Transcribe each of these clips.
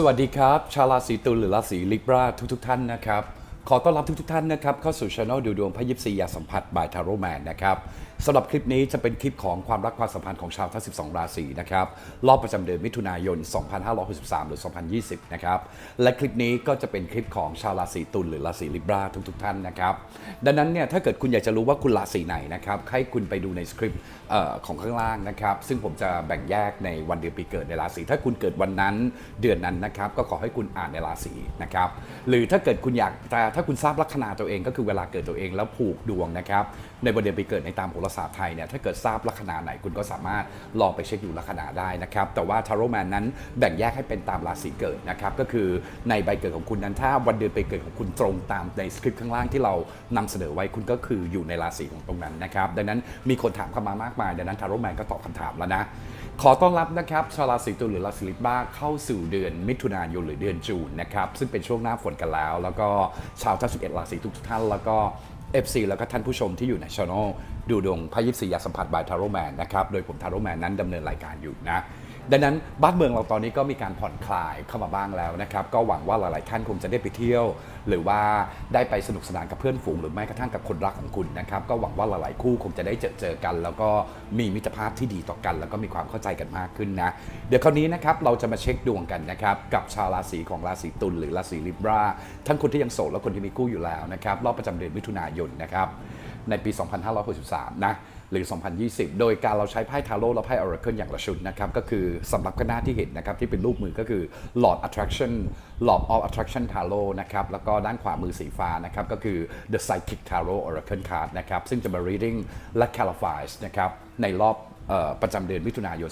สวัสดีครับ ชาวราศีตุลหรือราศีลิบราทุกทท่านนะครับ ขอต้อนรับทุกทท่านนะครับ เข้าสู่ช anel ดูดวงพระยิปซียาสัมผัสบายทาโรแมนนะครับ สำหรับคลิปนี้จะเป็นคลิปของความรักความสัมพันธ์ของชาวทั้ง 12 ราศีนะครับ รอบประจำเดือนมิถุนายน 2563 หรือ 2020 นะครับ และคลิปนี้ก็จะเป็นคลิปของชาวราศีตุลหรือราศีลิบราทุกๆท่านนะครับ ดังนั้นเนี่ยถ้าเกิดคุณอยากจะรู้ว่าคุณราศีไหนนะครับ ให้คุณไปดูในสคริปต์ของข้างล่างนะครับ ซึ่งผมจะแบ่งแยกในวันเดือนปีเกิดในราศี ถ้าคุณเกิดวันนั้นเดือนนั้นนะครับ ก็ขอให้คุณอ่านในราศีนะครับ หรือถ้าเกิดคุณอยากแต่ถ้าคุณทราบลัคนาตัวเองก็คือเวลาเกิดตัวเองแล้วผูกดวงนะครับ ในวันเดือนปีเกิดในตามโหราศาสตร์ไทยเนี่ยถ้าเกิดทราบลัคนาไหนคุณก็สามารถลองไปเช็คดูลัคนาได้นะครับ แต่ว่าทาโรแมนนั้นแบ่งแยกให้เป็นตามราศีเกิดนะครับ ก็คือในใบเกิดของคุณนั้นถ้าวันเดือนไปเกิดของคุณตรงตามในสคริปต์ข้างล่างที่เรานำเสนอไว้คุณก็คืออยู่ในราศีของตรงนั้นนะครับดังนั้นมีคนถามเข้ามามากมายดังนั้นทาโรแมนก็ตอบคำถามแล้วนะขอต้อนรับนะครับชาวราศีตุลหรือราศีลิบบ้าเข้าสู่เดือนมิถุนายนหรือเดือนจูนนะครับซึ่งเป็นช่วงหน้าฝนกันแล้ว แล้วก็ชาวทั้ง11ราศีทุกท่านแล้วก็ FC แล้วก็ท่านผู้ชมที่อยู่ในช่องดูดวงพระยิปซียาสัมผัสบายทาโรแมนนะครับ โดยผมทาโรแมนนั้นดำเนินรายการอยู่นะ ดังนั้นบ้านเมืองเราตอนนี้ก็มีการผ่อนคลายเข้ามาบ้างแล้วนะครับ ก็หวังว่าหลาย ๆ ท่านคงจะได้ไปเที่ยว หรือว่าได้ไปสนุกสนานกับเพื่อนฝูงหรือแม้กระทั่งกับคนรักของคุณนะครับ ก็หวังว่าหลาย ๆ คู่คงจะได้เจอเจอกัน แล้วก็มีมิตรภาพที่ดีต่อกัน แล้วก็มีความเข้าใจกันมากขึ้นนะ เดี๋ยวคราวนี้นะครับเราจะมาเช็คดวงกันนะครับกับชาวราศีของราศีตุลหรือราศีลิบราทั้งคนที่ยังโสดและคนที่มีคู่อยู่แล้วนะครับรอบประจำเดือนมิถุนายนนะครับในปี 2563 นะ หรือ 2020 โดยการเราใช้ไพ่ทาโร่และไพ่ Oracle อย่างละชุดนะครับก็คือสำหรับข้างหน้าที่เห็นนะครับที่เป็นรูปมือก็คือ Lord Attraction Lord of Attraction Tarot นะครับแล้วก็ด้านขวามือสีฟ้านะครับก็คือ The Psychic Tarot Oracle Card นะครับซึ่งจะมา reading และ clarifies นะครับในรอบออประจำเดือนมิถุนายน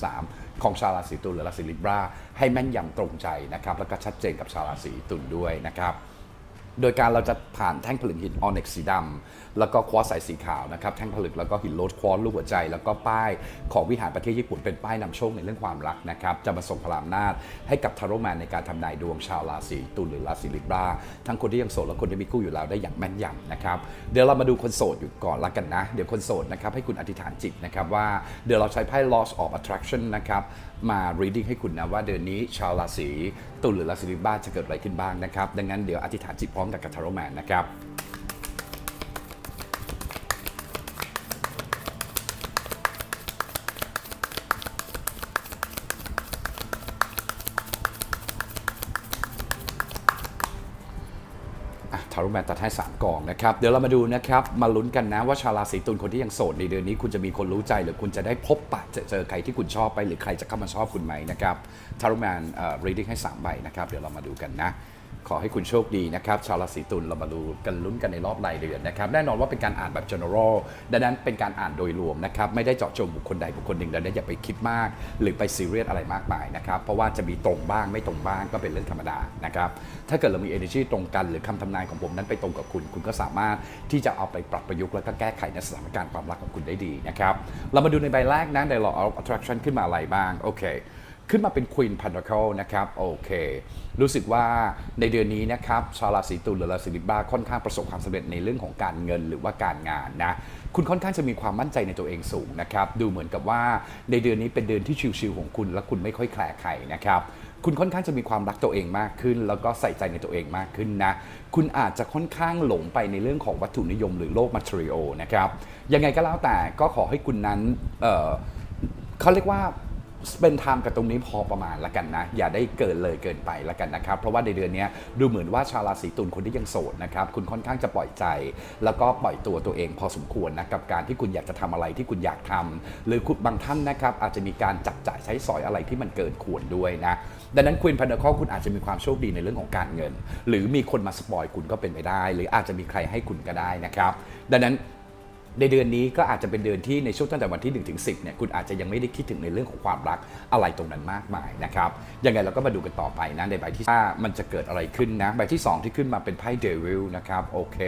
2563 ของชาวราศีตุลหรือราศีลิบราให้แม่นยำตรงใจนะครับแล้วก็ชัดเจนกับชาวราศีตุลด้วยนะครับ โดยการเราจะผ่านแท่งผลึกหินออนิกสีดำแล้วก็ควอตซ์ใสสีขาวนะครับแท่งผลึกแล้วก็หินโรสควอตซ์รูปหัวใจ แล้วก็ป้ายของวิหารประเทศญี่ปุ่นเป็นป้ายนำโชคในเรื่องความรักนะครับจะมาส่งพลังนาจให้กับทาโรแมนในการทำนายดวงชาวราศีตุลหรือราศีลิบราทั้งคนที่ยังโสดและคนที่มีคู่อยู่แล้วได้อย่างแม่นยำนะครับเดี๋ยวเรามาดูคนโสดอยู่ก่อนละกันนะ เดี๋ยวคนโสดนะครับให้คุณอธิษฐานจิตนะครับว่าเดี๋ยวเราใช้ไพ่ loss of attraction นะครับมา reading ให้คุณนะว่าเดือนนี้ชาวราศีตุลหรือราศีลิบราจะเกิดอะไรขึ้นบ้างนะครับดังนั้นเดี๋ยวอธิษฐานจิตพร้อมกับกัทาโรแมนนะครับทารุแมนตัดให้3กองนะครับ เดี๋ยวเรามาดูนะครับ มาลุ้นกันนะว่าชาวราศีตุลคนที่ยังโสดในเดือนนี้ คุณจะมีคนรู้ใจหรือคุณจะได้พบปะเจอเจอใครที่คุณชอบไปหรือใครจะเข้ามาชอบคุณไหมนะครับทารุแมนเอ่อ reading ให้3ใบนะครับ เดี๋ยวเรามาดูกันนะ ขอให้คุณโชคดีนะครับชาวราศีตุลเรามาดูกันลุ้นกันในรอบรายเดือนนะครับแน่นอนว่าเป็นการอ่านแบบ general ดังนั้นเป็นการอ่านโดยรวมนะครับไม่ได้เจาะจงบุคคลใดบุคคลหนึ่งดังนั้นอย่าไปคิดมาก หรือไปซีเรียสอะไรมากมายนะครับเพราะว่าจะมีตรงบ้างไม่ตรงบ้างก็เป็นเรื่องธรรมดานะครับถ้าเกิดเรามี energy ตรงกันหรือคำทำนายของผมนั้นไปตรงกับคุณ คุณก็สามารถที่จะเอาไปปรับประยุกต์แล้วก็แก้ไขในสถานการณ์ความรักของคุณได้ดีนะครับเรามาดูในใบแรกนะใน law of attraction ขึ้นมาอะไรบ้างโอเค ขึ้นมาเป็น Queen Pentacle นะครับ โอเค รู้สึกว่าในเดือนนี้นะครับ ชาวราศีตุลหรือราศีลิบราค่อนข้างประสบความสำเร็จในเรื่องของการเงินหรือว่าการงานนะ คุณค่อนข้างจะมีความมั่นใจในตัวเองสูงนะครับ ดูเหมือนกับว่าในเดือนนี้เป็นเดือนที่ชิลๆของคุณ และคุณไม่ค่อยแคลร์ใครนะครับคุณค่อนข้างจะมีความรักตัวเองมากขึ้น แล้วก็ใส่ใจในตัวเองมากขึ้นนะ คุณอาจจะค่อนข้างหลงไปในเรื่องของวัตถุนิยมหรือโลกมัทริโอนะครับ ยังไงก็แล้วแต่ก็ขอให้คุณนั้นเเขาเรียกว่า เป็นไทม์กับตรงนี้พอประมาณละกันนะ อย่าได้เกินเลยเกินไปละกันนะครับ เพราะว่าในเดือนนี้ดูเหมือนว่าชาวราศีตุลคนที่ยังโสดนะครับ คุณค่อนข้างจะปล่อยใจ แล้วก็ปล่อยตัวตัวเองพอสมควรนะกับการที่คุณอยากจะทำอะไรที่คุณอยากทำหรือคุณบางท่านนะครับ อาจจะมีการจับจ่ายใช้สอยอะไรที่มันเกินควรด้วยนะดังนั้นควีนพันเดอร์คอคุณอาจจะมีความโชคดีในเรื่องของการเงิน หรือมีคนมาสปอยคุณก็เป็นไปได้ หรืออาจจะมีใครให้คุณก็ได้นะครับ ดังนั้น ในเดือนนี้ก็อาจจะเป็นเดือนที่ในช่วงตั้งแต่วันที่1ถึง10เนี่ยคุณอาจจะยังไม่ได้คิดถึงในเรื่องของความรักอะไรตรงนั้นมากมายนะครับยังไงเราก็มาดูกันต่อไปนะในใบที่ว่ามันจะเกิดอะไรขึ้นนะใบที่ 2 ที่ขึ้นมาเป็นไพ่เดวิลนะครับโอเค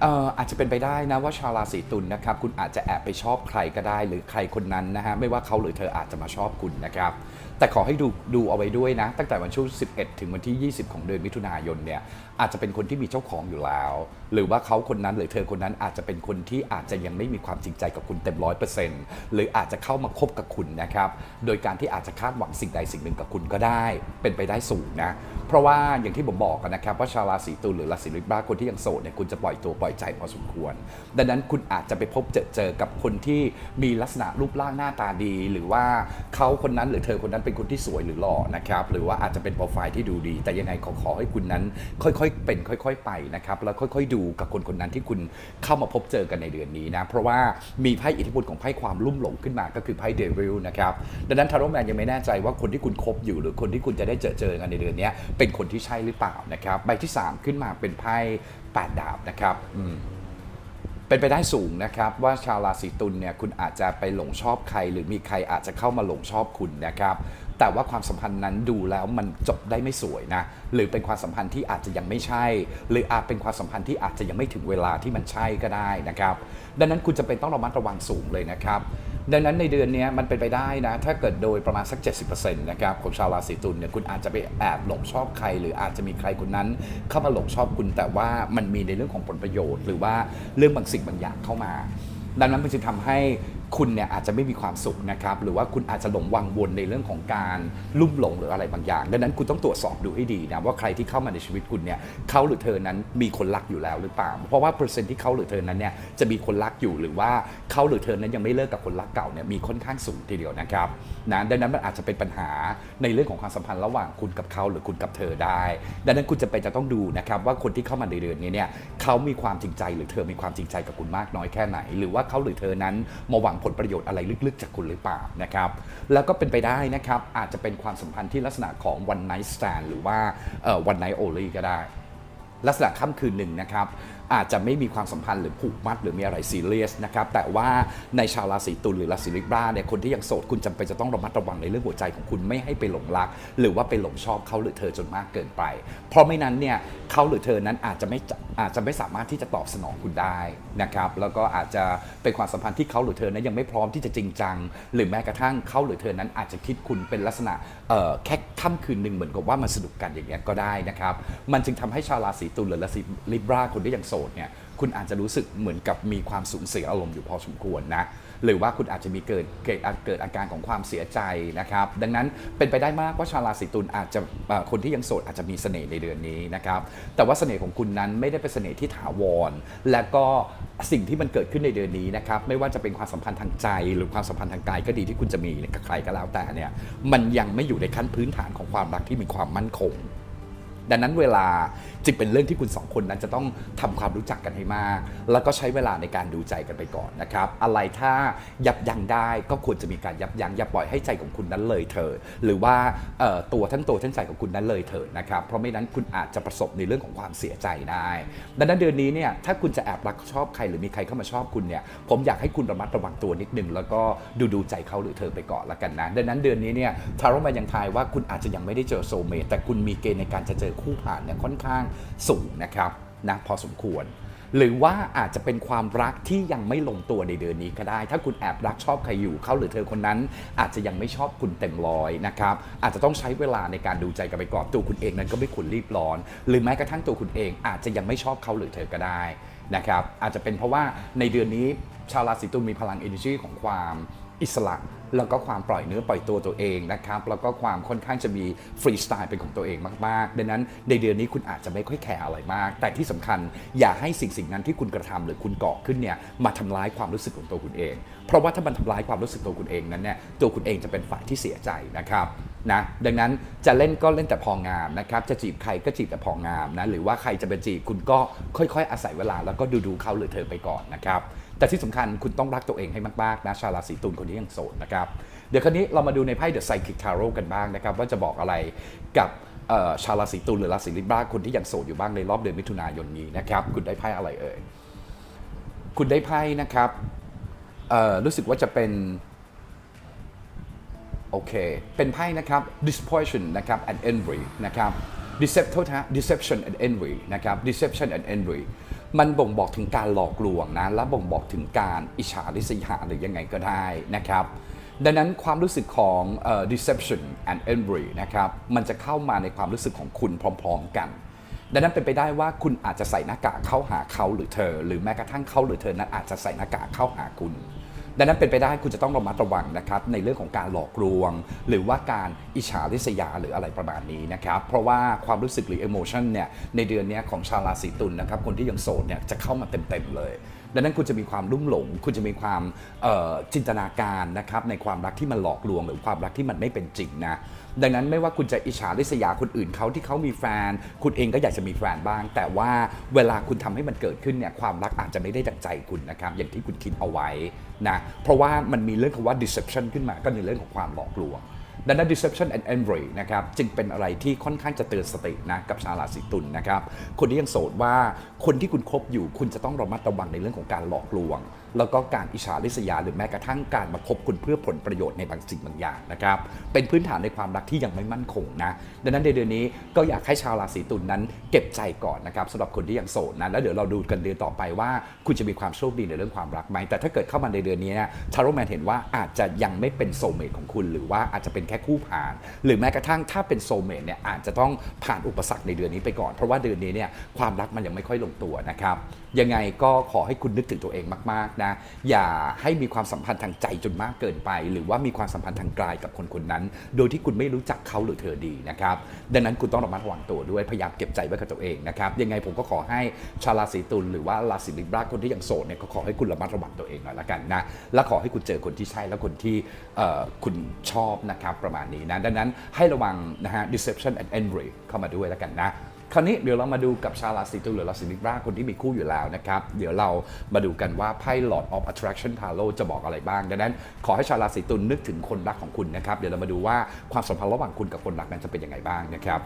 เอ่ออาจจะเป็นไปได้นะว่าชาวราศีตุลนะครับคุณอาจจะแอบไปชอบใครก็ได้ หรือใครคนนั้นนะฮะไม่ว่าเขาหรือเธออาจจะมาชอบคุณนะครับแต่ขอให้ดูดูเอาไว้ด้วยนะ ตั้งแต่วันช่วง 11 ถึงวันที่ 20 ของเดือนมิถุนายนเนี่ยอาจจะเป็นคนที่มีเจ้าของอยู่แล้วหรือว่าเขาคนนั้นหรือเธอคนนั้นอาจจะเป็นคนที่อาจจะยังไม่มีความจริงใจกับคุณเต็มร้อยเปอร์เซ็นต์หรืออาจจะเข้ามาคบกับคุณนะครับ โดยการที่อาจจะคาดหวังสิ่งใดสิ่งหนึ่งกับคุณก็ได้ เป็นไปได้สูงนะ เพราะว่าอย่างที่ผมบอกกันนะครับว่าชาวราศีตุลหรือราศีลิบราคนที่ยังโสดเนี่ยคุณจะปล่อยตัวปล่อยใจพอสมควร ดังนั้นคุณอาจจะไปพบเจอเจอกับคนที่มีลักษณะรูปร่างหน้าตาดี หรือว่าเขาคนนั้นหรือเธอคนนั้นเป็นคนที่สวยหรือหล่อนะครับหรือว่าอาจจะเป็นโปรไฟล์ที่ดูดี แต่ยังไงขอขอให้คุณนั้น ค่อยๆเป็น ค่อย ๆ ไปนะครับแล้วค่อยๆดููกับคนคนนั้นที่คุณเข้ามาพบเจอกันในเดือนนี้นะ เพราะว่ามีไพ่อิทธิพลของไพ่ความลุ่มหลงขึ้นมาก็คือไพ่เดวิลนะครับ ดังนั้นทาโรแมนยังไม่แน่ใจว่าคนที่คุณคบอยู่หรือคนที่คุณจะได้เจอเจอกันในเดือนนี้เป็นคนที่ใช่หรือเปล่านะครับใบที่ 3 ขึ้นมาเป็นไพ่แปดดาบนะครับอืมเป็นไปได้สูงนะครับ ว่าชาวราศีตุลเนี่ยคุณอาจจะไปหลงชอบใคร หรือมีใครอาจจะเข้ามาหลงชอบคุณนะครับ แต่ว่าความสัมพันธ์นั้นดูแล้วมันจบได้ไม่สวยนะ หรือเป็นความสัมพันธ์ที่อาจจะยังไม่ใช่ หรืออาจเป็นความสัมพันธ์ที่อาจจะยังไม่ถึงเวลาที่มันใช่ก็ได้นะครับ ดังนั้นคุณจะเป็นต้องระมัดระวังสูงเลยนะครับ ดังนั้นในเดือนนี้มันเป็นไปได้นะ ถ้าเกิดโดยประมาณสัก 70%นะครับของชาวราศีตุลเนี่ยคุณอาจจะไปแอบหลงชอบใคร หรืออาจจะมีใครคนนั้น เข้ามาหลงชอบคุณแต่ว่ามันมีในเรื่องของผลประโยชน์ หรือว่าเรื่องบางสิ่งบางอย่างเข้ามาดังนั้นมันจึงทำให้คุณเนี่ยอาจจะไม่มีความสุขนะครับหรือว่าคุณอาจจะหลงวังวนในเรื่องของการลุ่มหลงหรืออะไรบางอย่าง ดังนั้นคุณต้องตรวจสอบดูให้ดีนะว่าใครที่เข้ามาในชีวิตคุณเนี่ยเขาหรือเธอนั้นมีคนรักอยู่แล้วหรือเปล่า เพราะว่าเปอร์เซ็นต์ที่เขาหรือเธอนั้นเนี่ยจะมีคนรักอยู่หรือว่าเขาหรือเธอนั้นยังไม่เลิกกับคนรักเก่าเนี่ยมีค่อนข้างสูงทีเดียวนะครับนะดังนั้นมันอาจจะเป็นปัญหาในเรื่องของความสัมพันธ์ระหว่างคุณกับเขาหรือคุณกับเธอได้ ดังนั้นคุณจะเป็นจะต้องดูนะครับว่าคนที่เข้ามาในเดือนนี้เนี่ยเขามีความจริงใจหรือเธอมีความจริงใจกับคุณมากน้อยแค่ไหน หรือว่าเขาหรือเธอนั้นมาหวังผลประโยชน์อะไรลึกๆ จากคุณหรือเปล่านะครับ แล้วก็เป็นไปได้นะครับ อาจจะเป็นความสัมพันธ์ที่ลักษณะของ one night stand หรือว่า one night only ก็ได้ ลักษณะค่ำคืนหนึ่งนะครับ อาจจะไม่มีความสัมพันธ์หรือผูกมัดหรือมีอะไรซีเรียสนะครับแต่ว่าในชาวราศีตุลหรือราศีลิบราเนี่ยคนที่ยังโสดคุณจำเป็นจะต้องระมัดระวังในเรื่องหัวใจของคุณไม่ให้ไปหลงรัก หรือว่าไปหลงชอบเขาหรือเธอจนมากเกินไป เพราะไม่นั้นเนี่ยเขาหรือเธอนั้นอาจจะไม่อาจจะไม่สามารถที่จะตอบสนองคุณได้นะครับแล้วก็อาจจะเป็นความสัมพันธ์ที่เขาหรือเธอนั้นยังไม่พร้อมที่จะจริงจัง หรือแม้กระทั่งเขาหรือเธอนั้นอาจจะคิดคุณเป็นลักษณะแค่ค่ำคืนหนึ่งเหมือนกับว่ามันสนุกกันอย่างเงี้ยก็ได้นะครับมันจึงทำให้ชาวราศีตุลหรือราศีลิบราคนที่ยังโสดเนี่ยคุณอาจจะรู้สึกเหมือนกับมีความสูญเสียอารมณ์อยู่พอสมควรนะหรือว่าคุณอาจจะมีเกิดเกิดเกิดอาการของความเสียใจนะครับ ดังนั้นเป็นไปได้มากว่าชาวราศีตุลอาจจะคนที่ยังโสดอาจจะมีเสน่ห์ในเดือนนี้นะครับ แต่ว่าเสน่ห์ของคุณนั้นไม่ได้เป็นเสน่ห์ที่ถาวร และก็สิ่งที่มันเกิดขึ้นในเดือนนี้นะครับ ไม่ว่าจะเป็นความสัมพันธ์ทางใจ หรือความสัมพันธ์ทางกายก็ดีที่คุณจะมีกับใครก็แล้วแต่เนี่ยมันยังไม่อยู่ในขั้นพื้นฐานของความรักที่มีความมั่นคง ดังนั้นเวลาจึงเป็นเรื่องที่คุณสองคนนั้นจะต้องทำความรู้จักกันให้มาก แล้วก็ใช้เวลาในการดูใจกันไปก่อนนะครับ อะไรถ้ายับยั้งได้ก็ควรจะมีการยับยั้งอย่าปล่อยให้ใจของคุณนั้นเลยเถิดหรือว่าตัวทั้งตัวทั้งใจของคุณนั้นเลยเถิดนะครับ เพราะไม่นั้นคุณอาจจะประสบในเรื่องของความเสียใจได้ ดังนั้นเดือนนี้เนี่ยถ้าคุณจะแอบรักชอบใครหรือมีใครเข้ามาชอบคุณเนี่ยผมอยากให้คุณระมัดระวังตัวนิดนึงแล้วก็ดูดูใจเขาหรือเธอไปก่อนละกันนะดังนั้นเดือนนี้เนี่ยทาโร่มายังทายว่าคุณอาจจะยังไม่ได้เจอโซเมตแต่คุณมีเกณฑ์ในการจะเจอคู่ผ่านเนี่ยค่อนข้างสูงนะครับนะพอสมควร หรือว่าอาจจะเป็นความรักที่ยังไม่ลงตัวในเดือนนี้ก็ได้ ถ้าคุณแอบรักชอบใครอยู่เขาหรือเธอคนนั้น อาจจะยังไม่ชอบคุณเต็มร้อยนะครับอาจจะต้องใช้เวลาในการดูใจกันไปก่อนตัวคุณเองนั้นก็ไม่ควรรีบร้อน หรือแม้กระทั่งตัวคุณเอง อาจจะยังไม่ชอบเขาหรือเธอก็ได้นะครับอาจจะเป็นเพราะว่าในเดือนนี้ชาวราศีตุลมีพลัง energy ของความ อิสระ แล้วก็ความปล่อยเนื้อปล่อยตัวตัวเองนะครับ แล้วก็ความค่อนข้างจะมีฟรีสไตล์เป็นของตัวเองมากๆ ดังนั้นในเดือนนี้คุณอาจจะไม่ค่อยแคร์อะไรมาก แต่ที่สำคัญอย่าให้สิ่งสิ่งนั้นที่คุณกระทำหรือคุณก่อขึ้นเนี่ยมาทำร้ายความรู้สึกของตัวคุณเอง เพราะว่าถ้ามันทำร้ายความรู้สึกตัวคุณเองนั้นเนี่ยตัวคุณเองจะเป็นฝ่ายที่เสียใจนะครับนะดังนั้นจะเล่นก็เล่นแต่พองามนะครับ จะจีบใครก็จีบแต่พองามนะ หรือว่าใครจะเป็นจีบคุณก็ค่อยๆ อาศัยเวลาแล้วก็ดูดูๆเขาหรือเธอไปก่อนนะครับ แต่ที่สำคัญคุณต้องรักตัวเองให้มากๆนะชาวราศีตุลคนที่ยังโสดนะครับเดี๋ยวคราวนี้เรามาดูในไพ่ The Psychic Tarot กันบ้างนะครับว่าจะบอกอะไรกับชาวราศีตุลหรือราศีลิบราคนที่ยังโสดอยู่บ้างในรอบเดือนมิถุนายนนี้นะครับคุณได้ไพ่อะไรเอ่ยคุณได้ไพ่นะครับรู้สึกว่าจะเป็นโอเค เป็นไพ่นะครับ disappointment นะครับ and envy นะครับ deception deception and envy นะครับ deception and envy มันบ่งบอกถึงการหลอกลวงนะและบ่งบอกถึงการอิจฉาริษยาหรือยังไงก็ได้นะครับดังนั้นความรู้สึกของ deception and envy นะครับมันจะเข้ามาในความรู้สึกของคุณพร้อม ๆ กัน ดังนั้นเป็นไปได้ว่าคุณอาจจะใส่หน้ากากเข้าหาเขาหรือเธอ หรือแม้กระทั่งเขาหรือเธอนั้นอาจจะใส่หน้ากากเข้าหาคุณ ดังนั้นเป็นไปได้คุณจะต้องระมัดระวังนะครับในเรื่องของการหลอกลวง หรือว่าการอิจฉาริษยาหรืออะไรประมาณนี้นะครับเพราะว่าความรู้สึกหรือ emotion เนี่ยในเดือนนี้ของชาวราศีตุลนะครับคนที่ยังโสดเนี่ยจะเข้ามาเต็มๆเลยดังนั้นคุณจะมีความรุ่มหลง คุณจะมีความจินตนาการนะครับในความรักที่มันหลอกลวง หรือความรักที่มันไม่เป็นจริงนะ ดังนั้นไม่ว่าคุณจะอิจฉาริษยาคนอื่นเขาที่เขามีแฟน คุณเองก็อยากจะมีแฟนบ้าง แต่ว่าเวลาคุณทำให้มันเกิดขึ้นเนี่ยความรักอาจจะไม่ได้ดังใจคุณนะครับอย่างที่คุณคิดเอาไว้นะเพราะว่ามันมีเรื่องคำว่า deception ขึ้นมาก็ในเรื่องของความหลอกลวงดังนั้น deception and envy นะครับจึงเป็นอะไรที่ค่อนข้างจะเตือนสตินะกับชาวราศีตุลนะครับคนที่ยังโสดว่าคนที่คุณคบอยู่คุณจะต้องระมัดระวังในเรื่องของการหลอกลวง แล้วก็การอิจฉาริษยาหรือแม้กระทั่งการมาคบคุณเพื่อผลประโยชน์ในบางสิ่งบางอย่างนะครับเป็นพื้นฐานในความรักที่ยังไม่มั่นคงนะดังนั้นในเดือนนี้ก็อยากให้ชาวราศีตุลนั้น เก็บใจก่อนนะครับสำหรับคนที่ยังโสดนะแล้วเดี๋ยวเราดูกันเดือนต่อไปว่า คุณจะมีความโชคดีในเรื่องความรักไหมแต่ถ้าเกิดเข้ามาในเดือนนี้นี่ยชาโรแมนเห็นว่าอาจจะยังไม่เป็นโซเมตของคุณ หรือว่าอาจจะเป็นแค่คู่ผ่าน หรือแม้กระทั่งถ้าเป็นโซเมตเนี่ยอาจจะต้องผ่านอุปสรรคในเดือนนี้ไปก่อน เพราะว่าเดือนนี้เนี่ยความรักมันยังไม่ค่อยลงตัวนะครับยังไงก็ขอให้คุณนึกถึงตัวเองมากๆนะอย่าให้มีความสัมพันธ์ทางใจจนมากเกินไป หรือว่ามีความสัมพันธ์ทางกายกับคนคนนั้น โดยที่คุณไม่รู้จักเขาหรือเธอดีนะครับดังนั้นคุณต้องระมัดระวังตัวด้วยพยายามเก็บใจไว้กับตัวเองนะครับยังไงผมก็ขอให้ชาวราศีตุลหรือว่าราศีลิบราคนที่ยังโสดเนี่ยก็ขอให้คุณระมัดระวังตัวเองหน่อยละกันนะและขอให้คุณเจอคนที่ใช่และคนที่คุณชอบนะครับประมาณนี้นะดังนั้นให้ระวังนะฮะ deception and envy เข้ามาด้วยแล้วกันนะ คราวนี้เดี๋ยวเรามาดูกับชาวราศีตุลหรือราศีลิบราคนที่มีคู่อยู่แล้วนะครับ เดี๋ยวเรามาดูกันว่าไพ่ Lord of Attraction Tarot จะบอกอะไรบ้าง ดังนั้นขอให้ชาวราศีตุลนึกถึงคนรักของคุณนะครับ เดี๋ยวเรามาดูว่าความสัมพันธ์ระหว่างคุณกับคนรักนั้นจะเป็นยังไงบ้างนะครับ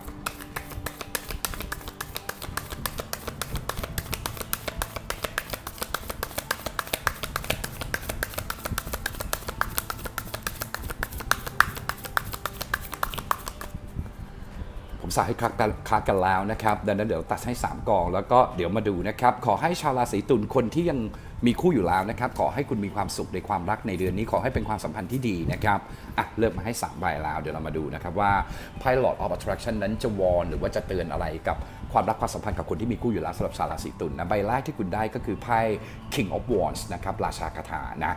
สายให้คลักกันคลักกันแล้วนะครับ ดังนั้นเดี๋ยวตัดให้ 3 กอง แล้วก็เดี๋ยวมาดูนะครับ ขอให้ชาวราศีตุลคนที่ยังมีคู่อยู่แล้วนะครับ ขอให้คุณมีความสุขในความรักในเดือนนี้ ขอให้เป็นความสัมพันธ์ที่ดีนะครับอะเริ่มมาให้3ใบแล้ว เดี๋ยวเรามาดูนะครับว่าไพ่ Lord of Attraction นั้นจะวอนหรือว่าจะเตือนอะไรกับความรักความสัมพันธ์กับคนที่มีคู่อยู่แล้วสำหรับชาวราศีตุลนะใบแรกที่คุณได้ก็คือไพ่ King of Wands นะครับราชาคาถานะ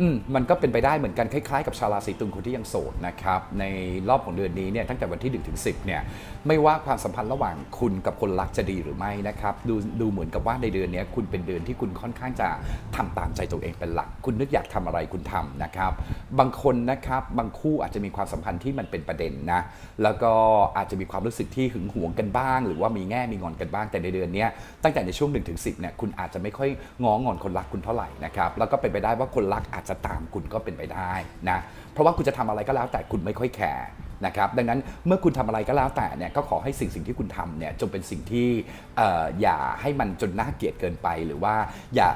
อืมมันก็เป็นไปได้เหมือนกันคล้ายๆกับชาวราศีตุลคนที่ยังโสดนะครับในรอบของเดือนนี้เนี่ยตั้งแต่วันที่ 1 ถึง 10เนี่ยไม่ว่าความสัมพันธ์ระหว่างคุณกับคนรักจะดีหรือไม่นะครับดูดูเหมือนกับว่าในเดือนนี้คุณเป็นเดือนที่คุณค่อนข้างจะทำตามใจตัวเองเป็นหลัก คุณนึกอยากทำอะไรคุณทำนะครับ บางคนนะครับบางคู่อาจจะมีความสัมพันธ์ที่มันเป็นประเด็นนะแล้วก็อาจจะมีความรู้สึกที่หึงหวงกันบ้าง หรือว่ามีแง่มีงอนกันบ้างแต่ในเดือนนี้ตั้งแต่ในช่วง1ถึง10เนี่ยคุณอาจจะไม่ค่อยง้องอนคนรักคุณเท่าไหร่นะครับแล้วก็เป็นไปได้ว่าคนรักอาจจะตามคุณก็เป็นไปได้นะเพราะว่าคุณจะทำอะไรก็แล้วแต่คุณไม่ค่อยแคร์นะครับดังนั้นเมื่อคุณทำอะไรก็แล้วแต่เนี่ยก็ขอให้สิ่งสิ่งที่คุณทำเนี่ยจงเป็นสิ่งที่ออย่าให้มันจนน่าเกลียดเกินไปหรือว่าอย่า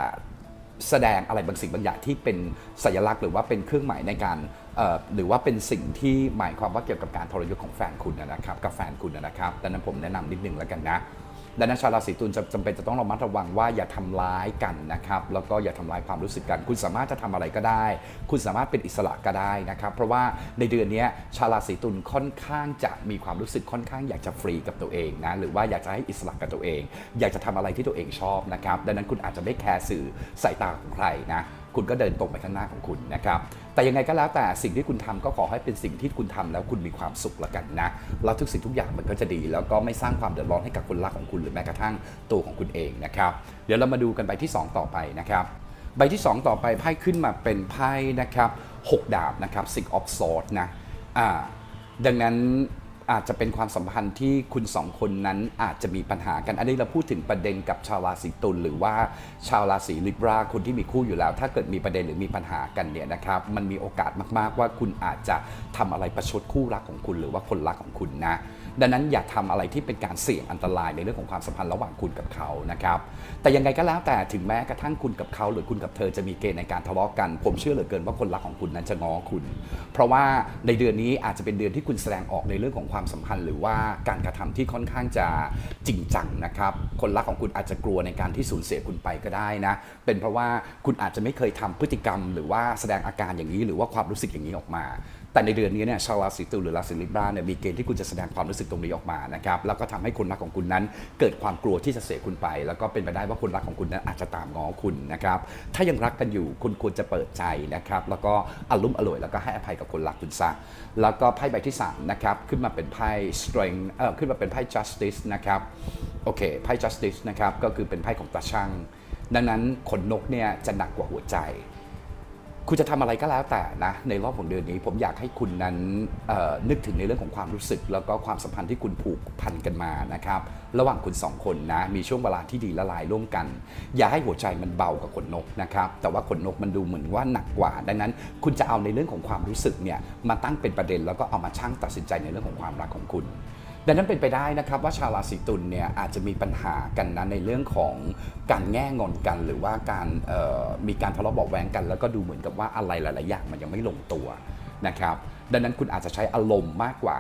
แสดงอะไรบางสิ่งบางอย่างที่เป็นสัญลักษณ์หรือว่าเป็นเครื่องหมายในการหรือว่าเป็นสิ่งที่หมายความว่าเกี่ยวกับการทรยศของแฟนคุณนะครับกับแฟนคุณนะครับดังนั้นผมแนะนำนิดนึงแล้วกันนะ ดังนั้นชาวราศีตุลจจำเป็นจะต้องระมัดระวังว่าอย่าทำร้ายกันนะครับแล้วก็อย่าทำลายความรู้สึกกัน คุณสามารถจะทำอะไรก็ได้ คุณสามารถเป็นอิสระก็ได้นะครับเพราะว่าในเดือนนี้ชาวราศีตุลค่อนข้างจะมีความรู้สึกค่อนข้างอยากจะฟรีกับตัวเองนะหรือว่าอยากจะให้อิสระกับตัวเอง อยากจะทำอะไรที่ตัวเองชอบนะครับดังนั้นคุณอาจจะไม่แคร์สื่อสายตาของใครนะคุณก็เดินตรงไปข้างหน้าของคุณนะครับ แต่ยังไงก็แล้วแต่สิ่งที่คุณทำก็ขอให้เป็นสิ่งที่คุณทำแล้วคุณมีความสุขละกันนะแล้วทุกสิ่งทุกอย่างมันก็จะดี แล้วก็ไม่สร้างความเดือดร้อนให้กับคนรักของคุณหรือแม้กระทั่งตัวของคุณเองนะครับเดี๋ยวเรามาดูกันไปที่ 2 ต่อไปนะครับใบที่ 2 ต่อไปไพ่ขึ้นมาเป็นไพ่นะครับ6ดาบนะครับ Six of Swords นะอ่าดังนั้น อาจจะเป็นความสัมพันธ์ที่คุณสองคนนั้นอาจจะมีปัญหากัน อันนี้เราพูดถึงประเด็นกับชาวราศีตุลหรือว่าชาวราศีลิบราคนที่มีคู่อยู่แล้ว ถ้าเกิดมีประเด็นหรือมีปัญหากันเนี่ยนะครับมันมีโอกาสมากๆว่าคุณอาจจะทำอะไรประชดคู่รักของคุณ หรือว่าคนรักของคุณนะ ดังนั้นอย่าทำอะไรที่เป็นการเสี่ยงอันตรายในเรื่องของความสัมพันธ์ระหว่างคุณกับเขานะครับแต่ยังไงก็แล้วแต่ถึงแม้กระทั่งคุณกับเขา หรือคุณกับเธอจะมีเกณฑ์ในการทะเลาะกัน ผมเชื่อเหลือเกินว่าคนรักของคุณนั้นจะง้อคุณ เพราะว่าในเดือนนี้อาจจะเป็นเดือนที่คุณแสดงออกในเรื่องของความสัมพันธ์ หรือว่าการกระทำที่ค่อนข้างจะจริงจังนะครับคนรักของคุณอาจจะกลัวในการที่สูญเสียคุณไปก็ได้นะ เป็นเพราะว่าคุณอาจจะไม่เคยทำพฤติกรรม หรือว่าแสดงอาการอย่างนี้ หรือว่าความรู้สึกอย่างนี้ออกมา แต่ในเดือนนี้เนี่ยชาวราศีตุลหรือราศีลิบราเนี่ยมีเกณฑ์ที่คุณจะแสดงความรู้สึกสึกตรงนี้ออกมานะครับแล้วก็ทำให้คนรักของคุณนั้น เกิดความกลัวที่จะเสียคุณไป แล้วก็เป็นไปได้ว่าคนรักของคุณนั้นอาจจะตามง้อคุณนะครับถ้ายังรักกันอยู่คุณควรจะเปิดใจนะครับแล้วก็อารมณ์อร่วยแล้วก็ให้อภัยกับคนรักคุณซะแล้วก็ไพ่ใบที่สามนะครับขึ้นมาเป็นไพ่ strength เอ่อขึ้นมาเป็นไพ่ justice นะครับโอเคไพ่ justice นะครับก็คือเป็นไพ่ของตาช่างดังนั้นขนนกเนี่ยจะหนักกว่าหัวใจ คุณจะทำอะไรก็แล้วแต่นะในรอบของเดือนนี้ ผมอยากให้คุณนั้นนึกถึงในเรื่องของความรู้สึก แล้วก็ความสัมพันธ์ที่คุณผูกพันกันมานะครับระหว่างคุณสองคนนะมีช่วงเวลาที่ดีละลายร่วมกัน อย่าให้หัวใจมันเบากับขนนกนะครับแต่ว่าขนนกมันดูเหมือนว่าหนักกว่า ดังนั้น คุณจะเอาในเรื่องของความรู้สึกเนี่ยมาตั้งเป็นประเด็น แล้วก็เอามาชั่งตัดสินใจในเรื่องของความรักของคุณ ดังนั้นเป็นไปได้นะครับว่าชาวราศีตุลเนี่ยอาจจะมีปัญหากันนะในเรื่องของการแง่งอนกัน หรือว่าการมีการทะเลาะเบาะแวงกัน แล้วก็ดูเหมือนกับว่าอะไรหลาย ๆ อย่างมันยังไม่ลงตัวนะครับดังนั้นคุณอาจจะใช้อารมณ์มากกว่า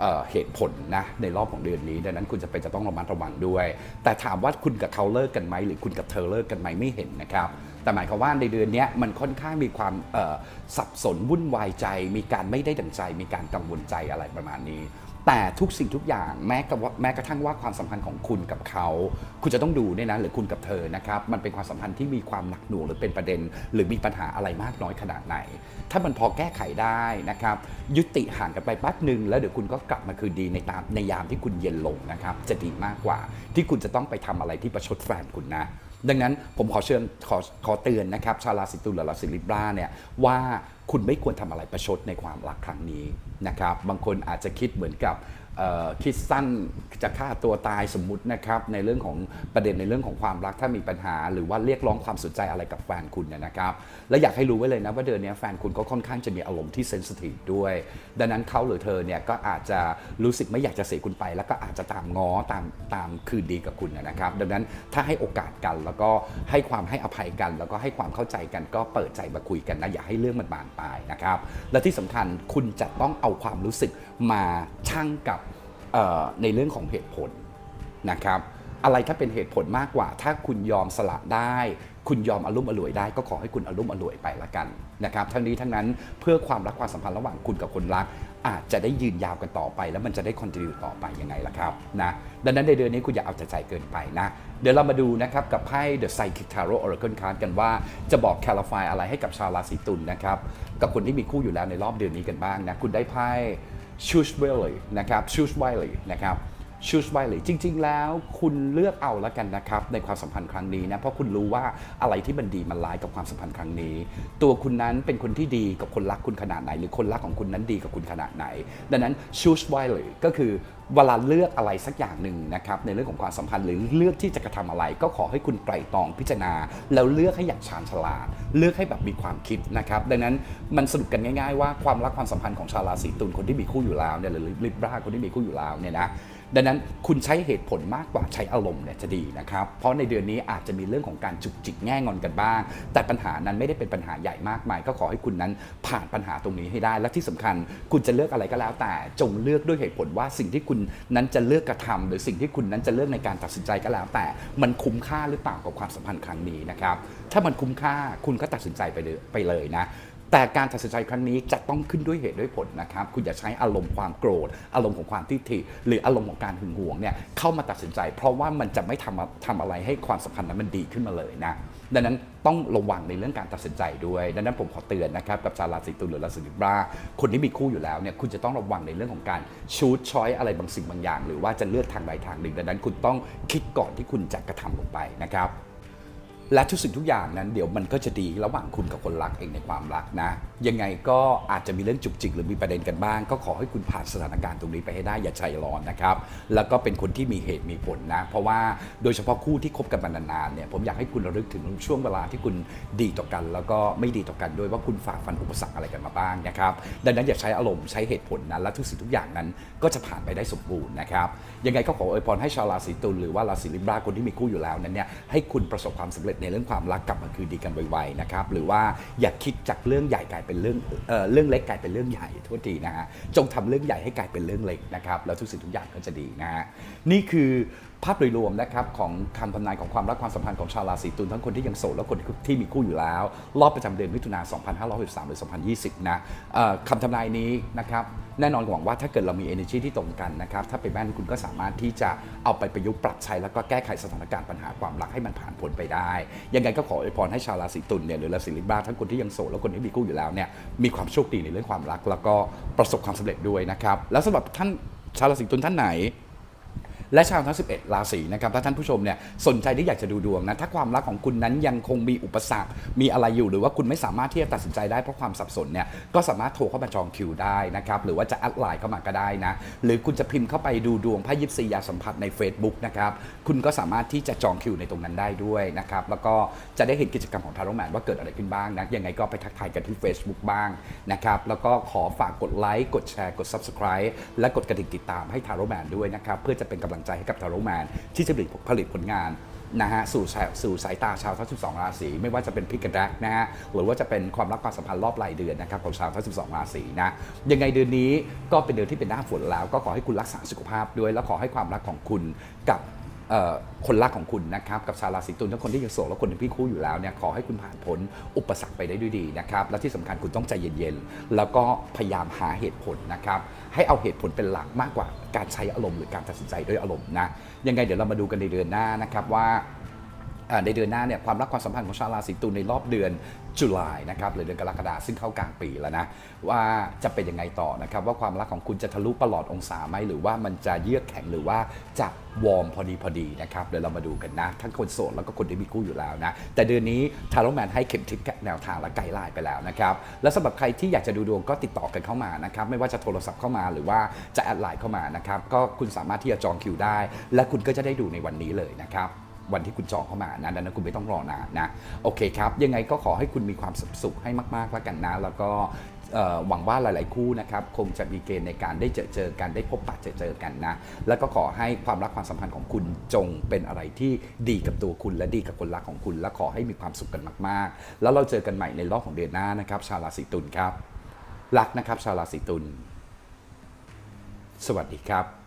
เเหตุผลนะในรอบของเดือนนี้ ดังนั้นคุณจะเป็นจะต้องระมัดระวังด้วย แต่ถามว่าคุณกับเขาเลิกกันไหมหรือคุณกับเธอเลิกกันไหมไม่เห็นนะครับ แต่หมายความว่าในเดือนนี้มันค่อนข้างมีความสับสนวุ่นวายใจ มีการไม่ได้ดังใจ มีการกังวลใจอะไรประมาณนี้ แต่ทุกสิ่งทุกอย่างแม้กระว่าแม้กระทั่งว่าความสัมพันธ์ของคุณกับเขา คุณจะต้องดูเนี่ยนะหรือคุณกับเธอนะครับมันเป็นความสัมพันธ์ที่มีความหนักหน่วงหรือเป็นประเด็น หรือมีปัญหาอะไรมากน้อยขนาดไหน ถ้ามันพอแก้ไขได้นะครับยุติห่างกันไปแป๊บหนึ่งแล้วเดี๋ยวคุณก็กลับมาคืนดีในตามในยามที่คุณเย็นลงนะครับจะดีมากกว่า ที่คุณจะต้องไปทำอะไรที่ประชดแฟนคุณนะ ดังนั้นผมขอเชิญขอขอเตือนนะครับ ชาวราศีตุลและราศีลิบราเนี่ยว่าคุณไม่ควรทำอะไรประชดในความรักครั้งนี้นะครับ บางคนอาจจะคิดเหมือนกับ คิดสั้นจะฆ่าตัวตายสมมุตินะครับในเรื่องของประเด็นในเรื่องของความรักถ้ามีปัญหา หรือว่าเรียกร้องความสนใจอะไรกับแฟนคุณเนี่ยนะครับและอยากให้รู้ไว้เลยนะว่าเดือนนี้แฟนคุณก็ค่อนข้างจะมีอารมณ์ที่เซนซิทีฟด้วย ดังนั้นเขาหรือเธอเนี่ยก็อาจจะรู้สึกไม่อยากจะเสียคุณไป แล้วก็อาจจะตามง้อตามตามคืนดีกับคุณนะครับ ดังนั้นถ้าให้โอกาสกันแล้วก็ให้ความให้อภัยกัน แล้วก็ให้ความเข้าใจกันก็เปิดใจมาคุยกันนะอย่าให้เรื่องมันบานปลายนะครับและที่สำคัญคุณจะต้องเอาความรู้สึกมาชั่งกับ ในเรื่องของเหตุผลนะครับ อะไรถ้าเป็นเหตุผลมากกว่า ถ้าคุณยอมสละได้ คุณยอมอารมณ์อร่วยได้ ก็ขอให้คุณอารมณ์อร่วยไปละกันนะครับ ทั้งนี้ทั้งนั้นเพื่อความรักความสัมพันธ์ระหว่างคุณกับคนรัก อาจจะได้ยืนยาวกันต่อไป แล้วมันจะได้คอนติเนียต่อไปยังไงล่ะครับนะดังนั้นในเดือนนี้คุณอย่าเอาแต่ใจเกินไปนะ เดี๋ยวเรามาดูนะครับกับไพ่ The Psychic Tarot Oracle Card กันว่าจะบอกแคล i ฟายอะไรให้กับชาวราศีตุลนะครับกับคนที่มีคู่อยู่แล้วในรอบเดือนนี้กันบ้างนะคุณได้ไพ่ Choose Wisely นะครับ Choose Wisely นะครับชูสไว้เลย จริง ๆ แล้วคุณเลือกเอาแล้วกันนะครับในความสัมพันธ์ครั้งนี้นะเพราะคุณรู้ว่าอะไรที่มันดีมันร้ายกับความสัมพันธ์ครั้งนี้ ตัวคุณนั้นเป็นคนที่ดีกับคนรักคุณขนาดไหน หรือคนรักของคุณนั้นดีกับคุณขนาดไหน ดังนั้นชูสไว้เลยก็คือเวลาเลือกอะไรสักอย่างหนึ่งนะครับในเรื่องของความสัมพันธ์หรือเลือกที่จะกระทำอะไร ก็ขอให้คุณไตร่ตรองพิจารณา แล้วเลือกให้อย่างชาญฉลาด เลือกให้แบบมีความคิดนะครับดังนั้นมันสรุปกันง่าย ๆ ว่าความรักความสัมพันธ์ของชาวราศีตุลคนที่มีคู่อยู่แล้วเนี่ยหรือลิบราคนที่มีคู่อยู่แล้วเนี่ยนะ ดังนั้นคุณใช้เหตุผลมากกว่าใช้อารมณ์เนี่ยจะดีนะครับ เพราะในเดือนนี้อาจจะมีเรื่องของการจุกจิกแง่งอนกันบ้าง แต่ปัญหานั้นไม่ได้เป็นปัญหาใหญ่มากมาย ก็ขอให้คุณนั้นผ่านปัญหาตรงนี้ให้ได้ และที่สำคัญ คุณจะเลือกอะไรก็แล้วแต่จงเลือกด้วยเหตุผลว่าสิ่งที่คุณนั้นจะเลือกกระทำหรือสิ่งที่คุณนั้นจะเลือกในการตัดสินใจก็แล้ว แต่มันคุ้มค่าหรือเปล่ากับความสัมพันธ์ครั้งนี้นะครับถ้ามันคุ้มค่าคุณก็ตัดสินใจไปเลยไปเลยนะ แต่การตัดสินใจครั้งนี้จะต้องขึ้นด้วยเหตุด้วยผลนะครับ คุณอย่าใช้อารมณ์ความโกรธ อารมณ์ของความทิฐิ หรืออารมณ์ของการหึงหวงเนี่ยเข้ามาตัดสินใจ เพราะว่ามันจะไม่ทำทำอะไรให้ความสัมพันธ์นั้นมันดีขึ้นมาเลยนะดังนั้นต้องระวังในเรื่องการตัดสินใจด้วย ดังนั้นผมขอเตือนนะครับกับชาวราศีตุลหรือราศีลิบราคนที่มีคู่อยู่แล้วเนี่ยคุณจะต้องระวังในเรื่องของการชูดช้อยอะไรบางสิ่งบางอย่าง หรือว่าจะเลือกทางใดทางหนึ่ง ดังนั้นคุณต้องคิดก่อนที่คุณจะกระทำลงไปนะครับ และทุกสิ่งทุกอย่างนั้นเดี๋ยวมันก็จะดีระหว่างคุณกับคนรักเองในความรักนะ ยังไงก็อาจจะมีเรื่องจุกจิกหรือมีประเด็นกันบ้าง ก็ขอให้คุณผ่านสถานการณ์ตรงนี้ไปให้ได้อย่าใจร้อนนะครับ แล้วก็เป็นคนที่มีเหตุมีผลนะ เพราะว่าโดยเฉพาะคู่ที่คบกันมานานๆเนี่ยผมอยากให้คุณระลึกถึงช่วงเวลาที่คุณดีต่อกัน แล้วก็ไม่ดีต่อกันด้วยว่าคุณฝ่าฟันอุปสรรคอะไรกันมาบ้างนะครับดังนั้นอย่าใช้อารมณ์ใช้เหตุผลนะและทุกสิ่งทุกอย่างนั้นก็จะผ่านไปได้สมบูรณ์นะครับยังไงก็ขออวยพรให้ชาวราศีตุลหรือว่าราศีลิบราคนที่มีคู่อยู่แล้วนั้นเนี่ยให้คุณประสบความสำเร็จในเรื่องความรักกลับมาคืนดีกันไวๆนะครับหรือว่าอย่าคิดจากเรื่องใหญ่กลายเป็นเรื่องเอ่อเรื่องเล็กกลายเป็นเรื่องใหญ่โทษทีนะฮะจงทำเรื่องใหญ่ให้กลายเป็นเรื่องเล็กนะครับแล้วทุกสิ่งทุกอย่างก็จะดีนะฮะนี่คือภาพโดยรวมนะครับของคำทำนายของความรักความสัมพันธ์ของชาวราศีตุลทั้งคนที่ยังโสดและคนที่มีคู่อยู่แล้ว รอบประจำเดือนมิถุนา2563หรือ2020 นะคำทำนายนี้นะครับ แน่นอนหวังว่าถ้าเกิดเรามี energy ที่ตรงกันนะครับ ถ้าเป็นแม่นคุณก็สามารถที่จะเอาไปประยุกต์ปรับใช้แล้วก็แก้ไขสถานการณ์ปัญหาความรักให้มันผ่านพ้นไปได้ ยังไงก็ขออวยพรให้ชาวราศีตุลเนี่ยหรือราศีลิบ้าทั้งคนที่ยังโสดและคนที่มีคู่อยู่แล้วเนี่ยมีความโชคดีในเรื่องความรัก แล้วก็ประสบความสำเร็จด้วยนะครับแล้วสำหรับท่านชาวราศีตุลท่านไหน และชาวทั้ง 11 ราศีนะครับถ้าท่านผู้ชมเนี่ยสนใจที่อยากจะดูดวงนะถ้าความรักของคุณนั้นยังคงมีอุปสรรค มีอะไรอยู่หรือว่าคุณไม่สามารถที่จะตัดสินใจได้เพราะความสับสนเนี่ยก็สามารถโทรเข้ามาจองคิวได้นะครับหรือว่าจะแอดไลน์เข้ามาก็ได้นะหรือคุณจะพิมพ์เข้าไปดูดวงพระยิปซียาสัมผัสใน Facebook นะครับคุณก็สามารถที่จะจองคิวในตรงนั้นได้ด้วยนะครับแล้วก็จะได้เห็นกิจกรรมของทาโรแมนว่าเกิดอะไรขึ้นบ้างนะยังไงก็ไปทักทายกันที่ Facebook บ้างนะครับแล้วก็ขอฝากกดไลค์กดแชร์กด Subscribe และกดกระดิ่งติดตามให้ทาโรแมนด้วยนะครับเพื่อจะเป็นกำลังใจให้กับทาโรแมนที่จะผลิตผลิตผลงานนะฮะสู่สายสู่สายตาชาวทั้ง12 ราศี ไม่ว่าจะเป็นพิกกระดักนะฮะหรือว่าจะเป็นความรักความสัมพันธ์รอบรายเดือนนะครับของชาวทั้ง12 ราศีนะยังไงเดือนนี้ก็เป็นเดือนที่เป็นหน้าฝนแล้ว ก็ขอให้คุณรักษาสุขภาพด้วย แล้วขอให้ความรักของคุณกับคนรักของคุณนะครับกับชาวราศีตุลทั้งคนที่ยังโสดและคนที่พี่คู่อยู่แล้วเนี่ยขอให้คุณผ่านพ้นอุปสรรคไปได้ด้วยดีนะครับและที่สำคัญคุณต้องใจเย็นๆแล้วก็พยายามหาเหตุผลนะครับ ให้เอาเหตุผลเป็นหลักมากกว่าการใช้อารมณ์หรือการตัดสินใจด้วยอารมณ์นะยังไงเดี๋ยวเรามาดูกันในเดือนหน้านะครับว่าอ่า ในเดือนหน้าเนี่ยความรักความสัมพันธ์ของชาวราศีตุลในรอบเดือนจุลายนะครับหรือเดือนกรกฎาคมซึ่งเข้ากลางปีแล้วนะว่าจะเป็นยังไงต่อนะครับว่าความรักของคุณจะทะลุประหลอดองศาไหมหรือว่ามันจะเยือกแข็งหรือว่าจะวอร์มพอดีพอดีนะครับเดี๋ยวเรามาดูกันนะ ทั้งคนโสดแล้วก็คนที่มีคู่อยู่แล้วนะแต่เดือนนี้ทาโรแมนให้เข็มทิศแนวทางและไกด์ไลน์ไปแล้วนะครับและสำหรับใครที่อยากจะดูดวงก็ติดต่อกันเข้ามานะครับไม่ว่าจะโทรศัพท์เข้ามาหรือว่าจะแอดไลน์เข้ามานะครับก็คุณสามารถที่จะจองคิวได้ และคุณก็จะได้ดูในวันนี้เลยนะครับ วันที่คุณจองเข้ามานะดังนั้นคุณไม่ต้องรอนานนะโอเคครับยังไงก็ขอให้คุณมีความสุขให้มากๆแล้วกันนะ แล้วก็หวังว่าหลาย ๆ คู่นะครับคงจะมีเกณฑ์ในการได้เจอเจอกันได้พบปะเจอเจอกันนะ แล้วก็ขอให้ความรักความสัมพันธ์ของคุณจงเป็นอะไรที่ดีกับตัวคุณและดีกับคนรักของคุณ และขอให้มีความสุขกันมาก ๆ แล้วเราเจอกันใหม่ในรอบของเดือนหน้านะครับชาวราศีตุลครับรักนะครับชาวราศีตุลสวัสดีครับ